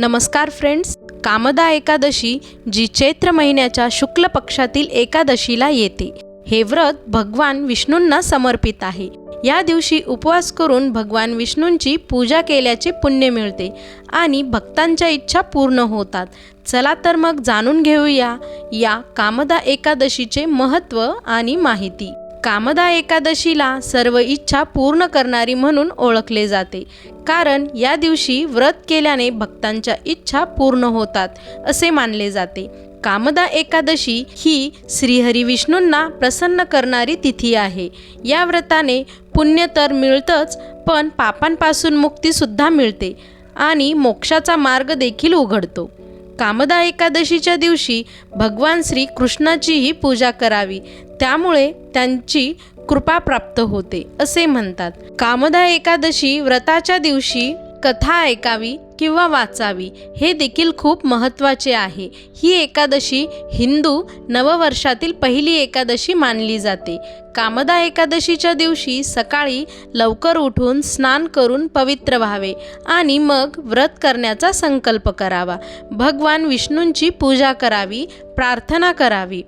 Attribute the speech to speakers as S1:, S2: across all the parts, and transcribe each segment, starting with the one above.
S1: नमस्कार फ्रेंड्स कामदा एकादशी जी चैत्र महिन्याच्या शुक्ल पक्षातील एकादशीला येते. हे व्रत भगवान विष्णूंना समर्पित आहे. या दिवशी उपवास करून भगवान विष्णूंची पूजा केल्याचे पुण्य मिळते आणि भक्तांच्या इच्छा पूर्ण होतात. चला तर मग जाणून घेऊया या कामदा एकादशीचे महत्त्व आणि माहिती. कामदा एकादशीला सर्व इच्छा पूर्ण करणारी म्हणून ओळखले जाते. कारण या दिवशी व्रत केल्याने भक्तांच्या इच्छा पूर्ण होतात असे मानले जाते. कामदा एकादशी ही श्रीहरी विष्णूंना प्रसन्न करणारी तिथी आहे. या व्रताने पुण्य तर मिळतंच पण पापांपासून मुक्तीसुद्धा मिळते आणि मोक्षाचा मार्ग देखील उघडतो. कामदा एकादशीच्या दिवशी भगवान श्री कृष्णाचीही पूजा करावी. त्यामुळे त्यांची कृपा प्राप्त होते असे म्हणतात. कामदा एकादशी व्रताच्या दिवशी कथा ऐकावी किंवा वाचावी हे देखील खूप महत्त्वाचे आहे. ही एकादशी हिंदू नववर्षातील पहिली एकादशी मानली जाते. कामदा एकादशीच्या दिवशी सकाळी लवकर उठून स्नान करून पवित्र व्हावे आणि मग व्रत करण्याचा संकल्प करावा. भगवान विष्णूंची पूजा करावी प्रार्थना करावी.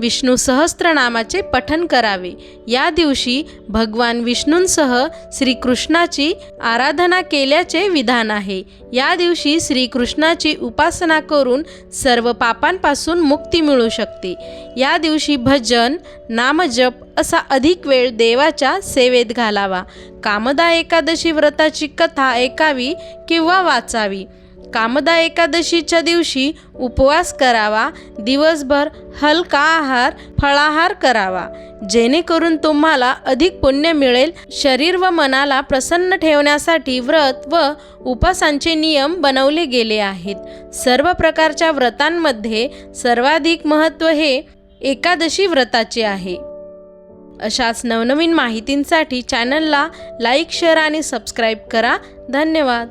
S1: विष्णू सहस्त्रनामाचे पठन करावे. या दिवशी भगवान विष्णूंसह श्रीकृष्णाची आराधना केल्याचे विधान आहे. या दिवशी श्रीकृष्णाची उपासना करून सर्व पापांपासून मुक्ती मिळू शकते. या दिवशी भजन नामजप असा अधिक वेळ देवाच्या सेवेत घालावा. कामदा एकादशी व्रताची कथा ऐकावी किंवा वाचावी. कामदा एकादशीच्या दिवशी उपवास करावा दिवसभर हलका आहार फळाहार करावा. जेणेकरून तुम्हाला अधिक पुण्य मिळेल. शरीर व मनाला प्रसन्न ठेवण्यासाठी व्रत व उपासांचे नियम बनवले गेले आहेत. सर्व प्रकारच्या व्रतांमध्ये सर्वाधिक महत्त्व हे एकादशी व्रताचे आहे. अशाच नवनवीन माहितींसाठी चॅनलला लाईक शेअर आणि सबस्क्राईब करा. धन्यवाद.